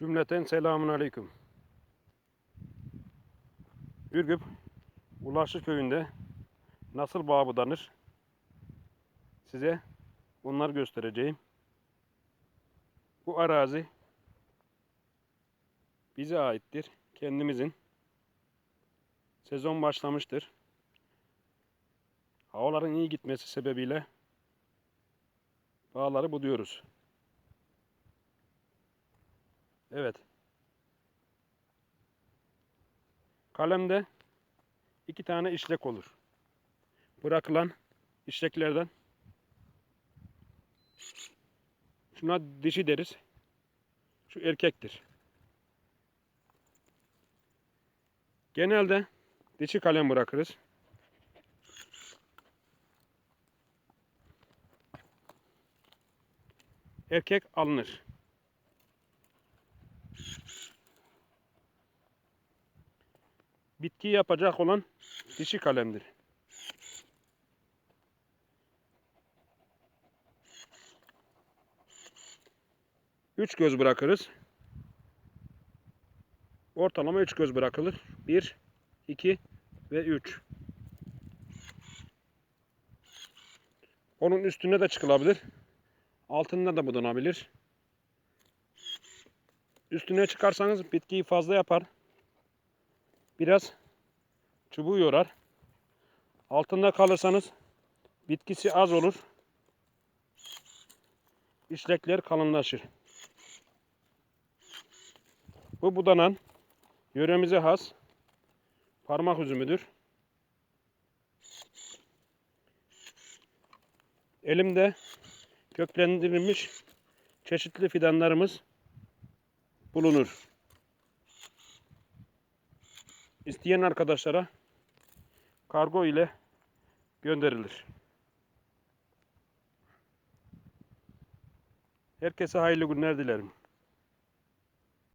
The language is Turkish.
Cümleten selamun aleyküm. Ürgüp Ulaşlı köyünde nasıl bağ budanır? Size onları göstereceğim. Bu arazi bize aittir. Kendimizin. Sezon başlamıştır. Havaların iyi gitmesi sebebiyle bağları buduyoruz. Evet. Kalemde iki tane işlek olur. Bırakılan işleklerden şuna dişi deriz. Şu erkektir. Genelde dişi kalem bırakırız. Erkek alınır. Bitki yapacak olan dişi kalemdir. Üç göz bırakırız. Ortalama üç göz bırakılır. Bir, iki ve üç. Onun üstüne de çıkılabilir. Altında da budanabilir. Üstüne çıkarsanız bitkiyi fazla yapar biraz çubuğu yorar. Altında kalırsanız bitkisi az olur. İşlekler kalınlaşır. Bu budanan yöremize has parmak üzümüdür. Elimde köklendirilmiş çeşitli fidanlarımız bulunur. İsteyen arkadaşlara kargo ile gönderilir. Herkese hayırlı günler dilerim.